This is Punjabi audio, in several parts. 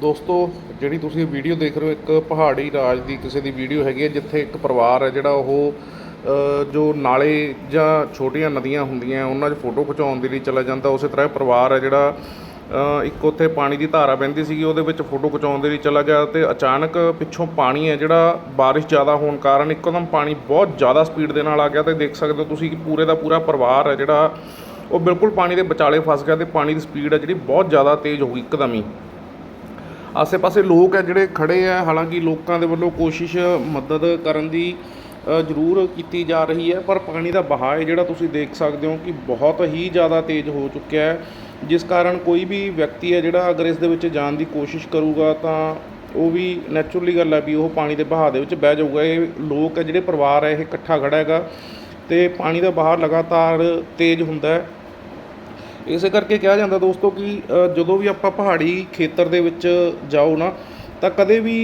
ਦੋਸਤੋ, ਜਿਹੜੀ ਤੁਸੀਂ ਵੀਡੀਓ ਦੇਖ ਰਹੇ ਹੋ, ਇੱਕ ਪਹਾੜੀ ਰਾਜ ਦੀ ਕਿਸੇ ਦੀ ਵੀਡੀਓ ਹੈਗੀ ਹੈ, ਜਿੱਥੇ ਇੱਕ ਪਰਿਵਾਰ ਹੈ ਜਿਹੜਾ ਉਹ ਜੋ ਨਾਲੇ ਜਾਂ ਛੋਟੀਆਂ ਨਦੀਆਂ ਹੁੰਦੀਆਂ, ਉਹਨਾਂ 'ਚ ਫੋਟੋ ਖਿਚਾਉਣ ਦੇ ਲਈ ਚਲਾ ਜਾਂਦਾ। ਉਸੇ ਤਰ੍ਹਾਂ ਇਹ ਪਰਿਵਾਰ ਹੈ ਜਿਹੜਾ ਇੱਕ ਉੱਥੇ ਪਾਣੀ ਦੀ ਧਾਰਾ ਵਹਿੰਦੀ ਸੀਗੀ, ਉਹਦੇ ਵਿੱਚ ਫੋਟੋ ਖਿਚਾਉਣ ਦੇ ਲਈ ਚਲਾ ਗਿਆ ਤੇ ਅਚਾਨਕ ਪਿੱਛੋਂ ਪਾਣੀ ਹੈ ਜਿਹੜਾ, ਬਾਰਿਸ਼ ਜ਼ਿਆਦਾ ਹੋਣ ਕਾਰਨ ਇੱਕਦਮ ਪਾਣੀ ਬਹੁਤ ਜ਼ਿਆਦਾ ਸਪੀਡ ਦੇ ਨਾਲ ਆ ਗਿਆ ਤੇ ਦੇਖ ਸਕਦੇ ਹੋ ਤੁਸੀਂ ਕਿ ਪੂਰੇ ਦਾ ਪੂਰਾ ਪਰਿਵਾਰ ਹੈ ਜਿਹੜਾ, ਉਹ ਬਿਲਕੁਲ ਪਾਣੀ ਦੇ ਵਿਚਾਲੇ ਫਸ ਗਿਆ ਤੇ ਪਾਣੀ ਦੀ ਸਪੀਡ ਹੈ ਜਿਹੜੀ ਬਹੁਤ ਜ਼ਿਆਦਾ ਤੇਜ਼ ਹੋ ਗਈ ਇੱਕਦਮ ਹੀ। ਆਸੇ-ਪਾਸੇ ਲੋਕ ਹੈ ਜਿਹੜੇ ਖੜੇ ਆ, ਹਾਲਾਂਕਿ ਲੋਕਾਂ ਦੇ ਵੱਲੋਂ ਕੋਸ਼ਿਸ਼, ਮਦਦ ਕਰਨ ਦੀ ਜ਼ਰੂਰ ਕੀਤੀ ਜਾ ਰਹੀ ਹੈ, ਪਰ ਪਾਣੀ ਦਾ ਬਹਾਅ ਜਿਹੜਾ ਤੁਸੀਂ ਦੇਖ ਸਕਦੇ ਹੋ ਕਿ ਬਹੁਤ ਹੀ ਜ਼ਿਆਦਾ ਤੇਜ਼ ਹੋ ਚੁੱਕਿਆ ਹੈ। ਜਿਸ ਕਾਰਨ ਕੋਈ ਵੀ ਵਿਅਕਤੀ ਹੈ ਜਿਹੜਾ ਅਗਰ ਇਸ ਦੇ ਵਿੱਚ ਜਾਣ ਦੀ ਕੋਸ਼ਿਸ਼ ਕਰੂਗਾ ਤਾਂ ਉਹ ਵੀ ਨੈਚੁਰਲੀ ਗੱਲ ਹੈ ਵੀ ਉਹ ਪਾਣੀ ਦੇ ਬਹਾਅ ਦੇ ਵਿੱਚ ਬਹਿ ਜਾਊਗਾ। ਇਹ ਲੋਕ ਹੈ ਜਿਹੜੇ ਪਰਿਵਾਰ ਹੈ, ਇਹ ਇਕੱਠਾ ਖੜਾ ਹੈਗਾ ਤੇ ਪਾਣੀ ਦਾ ਬਹਾਅ ਲਗਾਤਾਰ ਤੇਜ਼ ਹੁੰਦਾ ਹੈ। ਇਸੇ ਕਰਕੇ ਕਿਹਾ ਜਾਂਦਾ ਦੋਸਤੋ ਕਿ ਜਦੋਂ ਵੀ ਆਪਾਂ ਪਹਾੜੀ ਖੇਤਰ ਦੇ ਵਿੱਚ ਜਾਓ ਨਾ, ਤਾਂ ਕਦੇ ਵੀ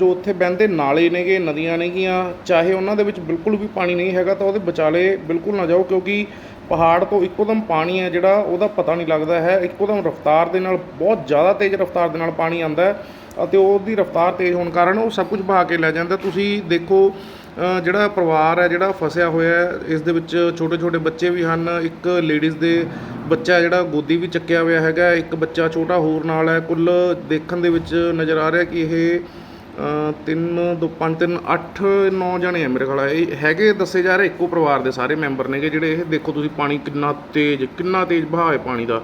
ਜੋ ਉੱਥੇ ਬਹਿੰਦੇ ਨਾਲੇ ਨੇਗੇ, ਨਦੀਆਂ ਨੇਗੀਆਂ, ਚਾਹੇ ਉਹਨਾਂ ਦੇ ਵਿੱਚ ਬਿਲਕੁਲ ਵੀ ਪਾਣੀ ਨਹੀਂ ਹੈਗਾ ਤਾਂ ਉਹਦੇ ਵਿਚਾਲੇ ਬਿਲਕੁਲ ਨਾ ਜਾਓ ਕਿਉਂਕਿ ਪਹਾੜ ਤੋਂ ਇੱਕੋਦਮ ਪਾਣੀ ਹੈ ਜਿਹੜਾ, ਉਹਦਾ ਪਤਾ ਨਹੀਂ ਲੱਗਦਾ ਹੈ। ਇੱਕੋਦਮ ਰਫ਼ਤਾਰ ਦੇ ਨਾਲ, ਬਹੁਤ ਜ਼ਿਆਦਾ ਤੇਜ਼ ਰਫ਼ਤਾਰ ਦੇ ਨਾਲ ਪਾਣੀ ਆਉਂਦਾ ਅਤੇ ਉਹਦੀ ਰਫ਼ਤਾਰ ਤੇਜ਼ ਹੋਣ ਕਾਰਨ ਉਹ ਸਭ ਕੁਝ ਬਹਾ ਕੇ ਲੈ ਜਾਂਦਾ। ਤੁਸੀਂ ਦੇਖੋ ਜਿਹੜਾ ਪਰਿਵਾਰ ਹੈ, ਜਿਹੜਾ ਫਸਿਆ ਹੋਇਆ ਇਸ ਦੇ ਵਿੱਚ ਛੋਟੇ ਛੋਟੇ ਬੱਚੇ ਵੀ ਹਨ, ਇੱਕ ਲੇਡੀਜ਼ ਦੇ ਬੱਚਾ ਜਿਹੜਾ ਗੋਦੀ ਵੀ ਚੱਕਿਆ ਹੋਇਆ ਹੈਗਾ ਇੱਕ ਬੱਚਾ ਛੋਟਾ ਹੋਰ ਨਾਲ ਹੈ, ਕੁੱਲ ਦੇਖਣ ਦੇ ਵਿੱਚ ਨਜ਼ਰ ਆ ਰਿਹਾ ਕਿ ਇਹ ਤਿੰਨ ਦੋ ਪੰਜ ਤਿੰਨ ਅੱਠ ਨੌ ਜਣੇ ਆ ਮੇਰੇ ਖਿਆਲ ਇਹ ਹੈਗੇ ਦੱਸੇ ਜਾ ਰਹੇ ਇੱਕੋ ਪਰਿਵਾਰ ਦੇ ਸਾਰੇ ਮੈਂਬਰ ਨੇਗੇ ਜਿਹੜੇ ਇਹ, ਦੇਖੋ ਤੁਸੀਂ ਪਾਣੀ ਕਿੰਨਾ ਤੇਜ਼ ਕਿੰਨਾ ਤੇਜ਼ ਵਹਾਅ ਹੈ ਪਾਣੀ ਦਾ।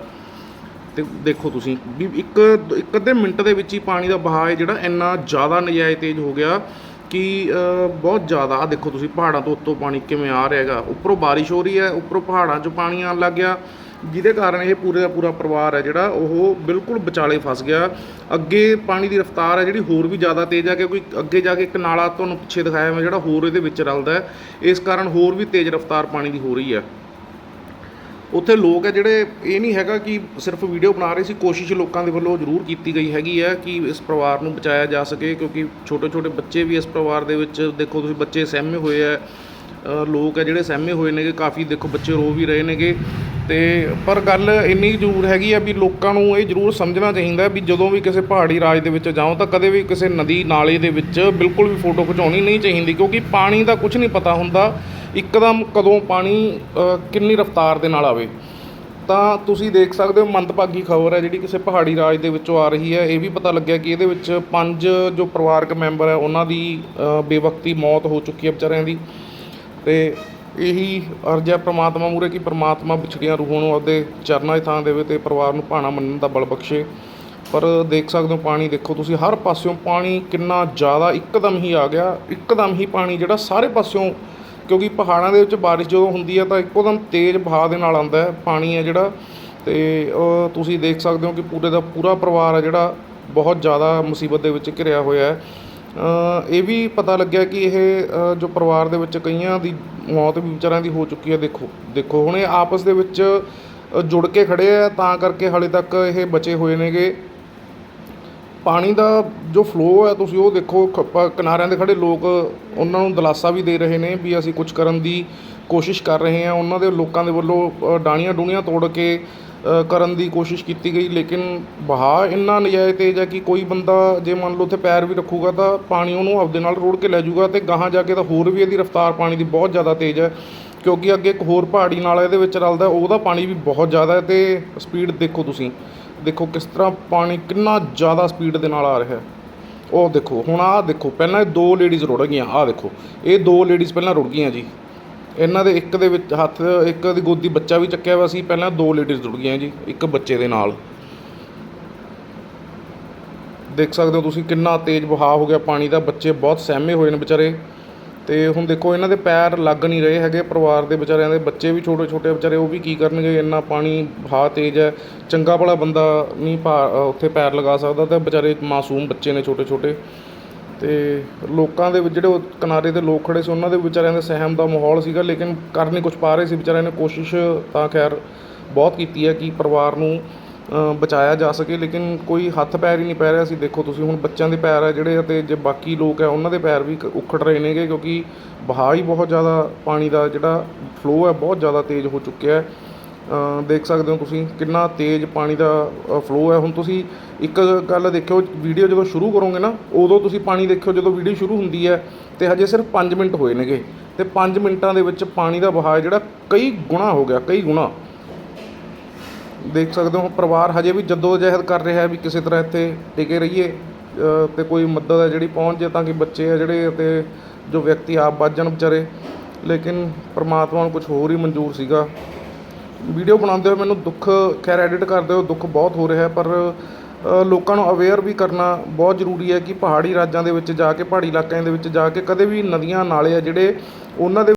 ਤੇ ਦੇਖੋ ਤੁਸੀਂ, ਵੀ ਇੱਕ ਇੱਕ ਅੱਧੇ ਮਿੰਟ ਦੇ ਵਿੱਚ ਹੀ ਪਾਣੀ ਦਾ ਵਹਾਅ ਹੈ ਜਿਹੜਾ ਇੰਨਾ ਜ਼ਿਆਦਾ ਨਜਾਇਜ਼ ਤੇਜ਼ ਹੋ ਗਿਆ। ਕਿ ਬਹੁਤ ਜ਼ਿਆਦਾ, ਆਹ ਦੇਖੋ ਤੁਸੀਂ ਪਹਾੜਾਂ ਤੋਂ ਉੱਤੋਂ ਪਾਣੀ ਕਿਵੇਂ ਆ ਰਿਹਾ ਹੈਗਾ। ਉੱਪਰੋਂ ਬਾਰਿਸ਼ ਹੋ ਰਹੀ ਹੈ, ਉੱਪਰੋਂ ਪਹਾੜਾਂ 'ਚੋਂ ਪਾਣੀ ਆਉਣ ਲੱਗ ਗਿਆ, ਜਿਹਦੇ ਕਾਰਨ ਇਹ ਪੂਰੇ ਦਾ ਪੂਰਾ ਪਰਿਵਾਰ ਹੈ ਜਿਹੜਾ, ਉਹ ਬਿਲਕੁਲ ਵਿਚਾਲੇ ਫਸ ਗਿਆ। ਅੱਗੇ ਪਾਣੀ ਦੀ ਰਫ਼ਤਾਰ ਹੈ ਜਿਹੜੀ ਹੋਰ ਵੀ ਜ਼ਿਆਦਾ ਤੇਜ਼ ਹੈ ਕਿਉਂਕਿ ਅੱਗੇ ਜਾ ਕੇ ਇੱਕ ਨਾਲਾ ਤੁਹਾਨੂੰ ਪਿੱਛੇ ਦਿਖਾਇਆ ਮੈਂ, ਜਿਹੜਾ ਹੋਰ ਇਹਦੇ ਵਿੱਚ ਰਲਦਾ ਹੈ। ਇਸ ਕਾਰਨ ਹੋਰ ਵੀ ਤੇਜ਼ ਰਫ਼ਤਾਰ ਪਾਣੀ ਦੀ ਹੋ ਰਹੀ ਹੈ। ਉੱਥੇ ਲੋਕ ਹੈ ਜਿਹੜੇ ਇਹ ਨਹੀਂ ਹੈਗਾ ਕਿ ਸਿਰਫ ਵੀਡੀਓ ਬਣਾ ਰਹੇ ਸੀ, ਕੋਸ਼ਿਸ਼ ਲੋਕਾਂ ਦੇ ਵੱਲੋਂ ਜ਼ਰੂਰ ਕੀਤੀ ਗਈ ਹੈਗੀ ਹੈ ਕਿ ਇਸ ਪਰਿਵਾਰ ਨੂੰ ਬਚਾਇਆ ਜਾ ਸਕੇ, ਕਿਉਂਕਿ ਛੋਟੇ ਛੋਟੇ ਬੱਚੇ ਵੀ ਇਸ ਪਰਿਵਾਰ ਦੇ ਵਿੱਚ, ਦੇਖੋ ਤੁਸੀਂ ਬੱਚੇ ਸਹਿਮੇ ਹੋਏ ਆ ਲੋਕ ਹੈ ਜਿਹੜੇ ਸਹਿਮੇ ਹੋਏ ਨੇਗੇ, ਕਾਫੀ ਦੇਖੋ ਬੱਚੇ ਰੋ ਵੀ ਰਹੇ ਨੇਗੇ। ਤੇ ਪਰ ਗੱਲ ਇੰਨੀ ਜ਼ਰੂਰ ਹੈਗੀ ਆ ਵੀ ਲੋਕਾਂ ਨੂੰ ਇਹ ਜ਼ਰੂਰ ਸਮਝਣਾ ਚਾਹੀਦਾ ਵੀ ਜਦੋਂ ਵੀ ਕਿਸੇ ਪਹਾੜੀ ਰਾਜ ਦੇ ਵਿੱਚ ਜਾਓ ਤਾਂ ਕਦੇ ਵੀ ਕਿਸੇ ਨਦੀ ਨਾਲੇ ਦੇ ਵਿੱਚ ਬਿਲਕੁਲ ਵੀ ਫੋਟੋ ਖਿਚਾਉਣੀ ਨਹੀਂ ਚਾਹੀਦੀ ਕਿਉਂਕਿ ਪਾਣੀ ਦਾ ਕੁਝ ਨਹੀਂ ਪਤਾ ਹੁੰਦਾ, ਇੱਕਦਮ ਕਦੋਂ ਪਾਣੀ ਕਿੰਨੀ ਰਫ਼ਤਾਰ ਦੇ ਨਾਲ ਆਵੇ। ਤਾਂ ਤੁਸੀਂ ਦੇਖ ਸਕਦੇ ਹੋ ਮੰਦਭਾਗੀ ਖਬਰ ਹੈ ਜਿਹੜੀ ਕਿਸੇ ਪਹਾੜੀ ਰਾਜ ਦੇ ਵਿੱਚੋਂ ਆ ਰਹੀ ਹੈ। ਇਹ ਵੀ ਪਤਾ ਲੱਗਿਆ ਕਿ ਇਹਦੇ ਵਿੱਚ ਪੰਜ ਜੋ ਪਰਿਵਾਰਕ ਮੈਂਬਰ ਹੈ, ਉਹਨਾਂ ਦੀ ਬੇਵਕਤੀ ਮੌਤ ਹੋ ਚੁੱਕੀ ਹੈ ਵਿਚਾਰਿਆਂ ਦੀ। ਤੇ ਇਹੀ ਅਰਜ਼ ਹੈ ਪ੍ਰਮਾਤਮਾ ਮੂਰੇ ਕਿ ਪ੍ਰਮਾਤਮਾ ਵਿਛੜੀਆਂ ਰੂਹਾਂ ਨੂੰ ਆਪਦੇ ਚਰਨਾਂ 'ਚ ਥਾਂ ਦੇਵੇ ਤੇ ਪਰਿਵਾਰ ਨੂੰ ਭਾਣਾ ਮੰਨਣ ਦਾ ਬਲ ਬਖਸ਼ੇ। ਪਰ ਦੇਖ ਸਕਦੇ ਹੋ ਪਾਣੀ ਦੇਖੋ ਤੁਸੀਂ, ਹਰ ਪਾਸਿਓਂ ਪਾਣੀ ਕਿੰਨਾ ਜ਼ਿਆਦਾ ਇੱਕਦਮ ਹੀ ਆ ਗਿਆ। ਇੱਕਦਮ ਹੀ ਪਾਣੀ ਜਿਹੜਾ ਸਾਰੇ ਪਾਸਿਓਂ, ਕਿਉਂਕਿ ਪਹਾੜਾਂ ਦੇ ਵਿੱਚ ਬਾਰਿਸ਼ ਜਦੋਂ ਹੁੰਦੀ ਹੈ ਤਾਂ ਇੱਕੋਦਮ ਤੇਜ਼ ਵਹਾਅ ਦੇ ਨਾਲ ਆਉਂਦਾ ਹੈ ਪਾਣੀ ਹੈ ਜਿਹੜਾ। ਤੇ ਤੁਸੀਂ ਦੇਖ ਸਕਦੇ ਹੋ ਕਿ ਪੂਰੇ ਦਾ ਪੂਰਾ ਪਰਿਵਾਰ ਹੈ ਜਿਹੜਾ ਬਹੁਤ ਜ਼ਿਆਦਾ ਮੁਸੀਬਤ ਦੇ ਵਿੱਚ ਘਿਰਿਆ ਹੋਇਆ ਹੈ। ਇਹ ਵੀ ਪਤਾ ਲੱਗਿਆ ਕਿ ਇਹ ਜੋ ਪਰਿਵਾਰ ਦੇ ਵਿੱਚ ਕਈਆਂ ਦੀ ਮੌਤ ਵੀ ਵਿਚਾਰਿਆਂ ਦੀ ਹੋ ਚੁੱਕੀ ਹੈ, ਦੇਖੋ ਦੇਖੋ, ਹੁਣ ਇਹ ਆਪਸ ਦੇ ਵਿੱਚ ਜੁੜ ਕੇ ਖੜ੍ਹੇ ਆ, ਤਾਂ ਕਰਕੇ ਹਾਲੇ ਤੱਕ ਇਹ ਬਚੇ ਹੋਏ ਨੇਗੇ। ਪਾਣੀ ਦਾ ਜੋ ਫਲੋ ਹੈ ਤੁਸੀਂ ਉਹ ਦੇਖੋ ਖ- ਪ- ਕਿਨਾਰਿਆਂ ਦੇ ਖੜੇ ਲੋਕ ਉਹਨਾਂ ਨੂੰ ਦਿਲਾਸਾ ਵੀ ਦੇ ਰਹੇ ਨੇ ਵੀ ਅਸੀਂ ਕੁਝ ਕਰਨ ਦੀ ਕੋਸ਼ਿਸ਼ ਕਰ ਰਹੇ ਹਾਂ। ਉਹਨਾਂ ਦੇ ਲੋਕਾਂ ਦੇ ਵੱਲੋਂ ਅ, ਡਾਣੀਆਂ ਡੂਣੀਆਂ ਤੋੜ ਕੇ ਕਰਨ ਦੀ ਕੋਸ਼ਿਸ਼ ਕੀਤੀ ਗਈ। ਲੇਕਿਨ ਵਹਾਅ ਇੰਨਾ ਨਜਾਇਜ਼ ਤੇਜ਼ ਹੈ ਕਿ ਕੋਈ ਬੰਦਾ ਜੇ ਮੰਨ ਲਓ ਉੱਥੇ ਪੈਰ ਵੀ ਰੱਖੂਗਾ ਤਾਂ ਪਾਣੀ ਉਹਨੂੰ ਆਪਦੇ ਨਾਲ ਰੋੜ ਕੇ ਲੈ ਜਾਊਗਾ ਤੇ ਗਾਹਾਂ ਜਾ ਕੇ ਤਾਂ ਹੋਰ ਵੀ ਇਹਦੀ ਰਫ਼ਤਾਰ ਪਾਣੀ ਦੀ ਬਹੁਤ ਜ਼ਿਆਦਾ ਤੇਜ਼ ਹੈ ਕਿਉਂਕਿ ਅੱਗੇ ਇੱਕ ਹੋਰ ਪਹਾੜੀ ਨਾਲ ਇਹਦੇ ਵਿੱਚ ਰਲਦਾ ਉਹਦਾ ਪਾਣੀ ਵੀ ਬਹੁਤ ਜ਼ਿਆਦਾ ਹੈ ਤੇ ਸਪੀਡ ਦੇਖੋ ਤੁਸੀਂ। ਦੇਖੋ ਕਿਸ ਤਰ੍ਹਾਂ ਪਾਣੀ ਕਿੰਨਾ ਜ਼ਿਆਦਾ ਸਪੀਡ ਦੇ ਨਾਲ ਆ ਰਿਹਾ ਹੈ। ਉਹ ਦੇਖੋ, ਹੁਣ ਆਹ ਦੇਖੋ, ਪਹਿਲਾਂ ਇਹ ਦੋ ਲੇਡੀਜ਼ ਰੁੜ ਗਈਆਂ, ਆਹ ਦੇਖੋ, ਇਹ ਦੋ ਲੇਡੀਜ਼ ਪਹਿਲਾਂ ਰੁੜ ਗਈਆਂ ਜੀ। ਇਹਨਾਂ ਦੇ ਇੱਕ ਦੇ ਵਿੱਚ ਹੱਥ, ਇੱਕ ਦੀ ਗੋਦੀ ਬੱਚਾ ਵੀ ਚੱਕਿਆ ਹੋਇਆ ਸੀ, ਪਹਿਲਾਂ ਦੋ ਲੇਡੀਜ਼ ਰੁੜ ਗਈਆਂ ਜੀ, ਇੱਕ ਬੱਚੇ ਦੇ ਨਾਲ। ਦੇਖ ਸਕਦੇ ਹੋ ਤੁਸੀਂ ਕਿੰਨਾ ਤੇਜ਼ ਵਹਾਅ ਹੋ ਗਿਆ ਪਾਣੀ ਦਾ, ਬੱਚੇ ਬਹੁਤ ਸਹਿਮੇ ਹੋਏ ਨੇ ਵਿਚਾਰੇ। ਅਤੇ ਹੁਣ ਦੇਖੋ, ਇਹਨਾਂ ਦੇ ਪੈਰ ਲੱਗ ਨਹੀਂ ਰਹੇ ਹੈਗੇ, ਪਰਿਵਾਰ ਦੇ ਵਿਚਾਰਿਆਂ ਦੇ ਬੱਚੇ ਵੀ ਛੋਟੇ ਛੋਟੇ ਵਿਚਾਰੇ ਉਹ ਵੀ ਕੀ ਕਰਨਗੇ, ਇੰਨਾ ਪਾਣੀ ਵਹਾਅ ਤੇਜ਼ ਹੈ, ਚੰਗਾ ਭਲਾ ਬੰਦਾ ਨਹੀਂ ਪਾ ਉੱਥੇ ਪੈਰ ਲਗਾ ਸਕਦਾ, ਤਾਂ ਵਿਚਾਰੇ ਮਾਸੂਮ ਬੱਚੇ ਨੇ ਛੋਟੇ ਛੋਟੇ। ਅਤੇ ਲੋਕਾਂ ਦੇ ਜਿਹੜੇ ਉਹ ਕਿਨਾਰੇ ਤੇ ਲੋਕ ਖੜ੍ਹੇ ਸੀ, ਉਹਨਾਂ ਦੇ ਵਿਚਾਰਿਆਂ ਦੇ ਸਹਿਮ ਦਾ ਮਾਹੌਲ ਸੀਗਾ, ਲੇਕਿਨ ਕਰ ਨਹੀਂ ਕੁਛ ਪਾ ਰਹੇ ਸੀ, ਵਿਚਾਰਿਆਂ ਨੇ ਕੋਸ਼ਿਸ਼ ਤਾਂ ਖੈਰ ਬਹੁਤ ਕੀਤੀ ਹੈ ਕਿ ਪਰਿਵਾਰ ਨੂੰ ਬਚਾਇਆ ਜਾ ਸਕੇ, ਲੇਕਿਨ ਕੋਈ ਹੱਥ ਪੈਰ ਹੀ ਨਹੀਂ ਪੈ ਰਿਹਾ ਸੀ। ਦੇਖੋ, ਤੁਸੀਂ ਹੁਣ ਬੱਚਿਆਂ ਦੇ ਪੈਰ ਹੈ ਜਿਹੜੇ, ਅਤੇ ਜੇ ਬਾਕੀ ਲੋਕ ਹੈ ਉਹਨਾਂ ਦੇ ਪੈਰ ਵੀ ਕ- ਉਖੜ ਰਹੇ ਨੇਗੇ, ਕਿਉਂਕਿ ਵਹਾਅ ਹੀ ਬਹੁਤ ਜ਼ਿਆਦਾ ਪਾਣੀ ਦਾ ਜਿਹੜਾ ਫਲੋ ਹੈ ਬਹੁਤ ਜ਼ਿਆਦਾ ਤੇਜ਼ ਹੋ ਚੁੱਕਿਆ ਹੈ। ਦੇਖ ਸਕਦੇ ਹੋ ਤੁਸੀਂ ਕਿੰਨਾ ਤੇਜ਼ ਪਾਣੀ ਦਾ ਫਲੋ ਹੈ ਹੁਣ ਤੁਸੀਂ ਇੱਕ ਗੱਲ ਦੇਖਿਓ ਵੀਡੀਓ ਜਦੋਂ ਸ਼ੁਰੂ ਕਰੋਗੇ ਨਾ, ਉਦੋਂ ਤੁਸੀਂ ਪਾਣੀ ਦੇਖਿਓ, ਜਦੋਂ ਵੀਡੀਓ ਸ਼ੁਰੂ ਹੁੰਦੀ ਹੈ, ਤੇ ਹਜੇ ਸਿਰਫ 5 ਮਿੰਟ ਹੋਏ ਨੇਗੇ। ਤੇ 5 ਮਿੰਟਾਂ ਦੇ ਵਿੱਚ ਪਾਣੀ ਦਾ ਵਹਾਅ ਜਿਹੜਾ ਕਈ ਗੁਣਾ ਹੋ ਗਿਆ, ਕਈ ਗੁਣਾ। ਦੇਖ ਸਕਦੇ ਹੋ ਪਰਿਵਾਰ ਹਜੇ ਵੀ ਜੱਦੋ ਜਹਿਦ ਕਰ ਰਿਹਾ ਵੀ ਕਿਸੇ ਤਰ੍ਹਾਂ ਇੱਥੇ ਟਿਕੇ ਰਹੀਏ ਅ, ਤੇ ਕੋਈ ਮਦਦ ਹੈ ਜਿਹੜੀ ਪਹੁੰਚ ਜੇ ਤਾਂ ਕਿ ਬੱਚੇ ਆ ਜਿਹੜੇ ਅਤੇ ਜੋ ਵਿਅਕਤੀ ਆਪ ਬਚ ਜਾਣ ਵਿਚਾਰੇ। ਲੇਕਿਨ ਪਰਮਾਤਮਾ ਨੂੰ ਕੁਝ ਹੋਰ ਹੀ ਮਨਜ਼ੂਰ ਸੀਗਾ। ਵੀਡੀਓ ਬਣਾਉਂਦੇ ਹੋਏ ਮੈਨੂੰ ਦੁੱਖ ਖੈਰ ਐਡਿਟ ਕਰਦੇ ਹੋ ਦੁੱਖ ਬਹੁਤ ਹੋ ਰਿਹਾ ਪਰ ਲੋਕਾਂ ਨੂੰ ਅਵੇਅਰ ਵੀ ਕਰਨਾ ਬਹੁਤ ਜ਼ਰੂਰੀ ਹੈ ਕਿ ਪਹਾੜੀ ਰਾਜਾਂ ਦੇ ਵਿੱਚ ਜਾ ਕੇ ਪਹਾੜੀ ਇਲਾਕਿਆਂ ਦੇ ਵਿੱਚ ਜਾ ਕੇ ਕਦੇ ਵੀ ਨਦੀਆਂ ਨਾਲੇ ਆ ਜਿਹੜੇ ਉਹਨਾਂ ਦੇ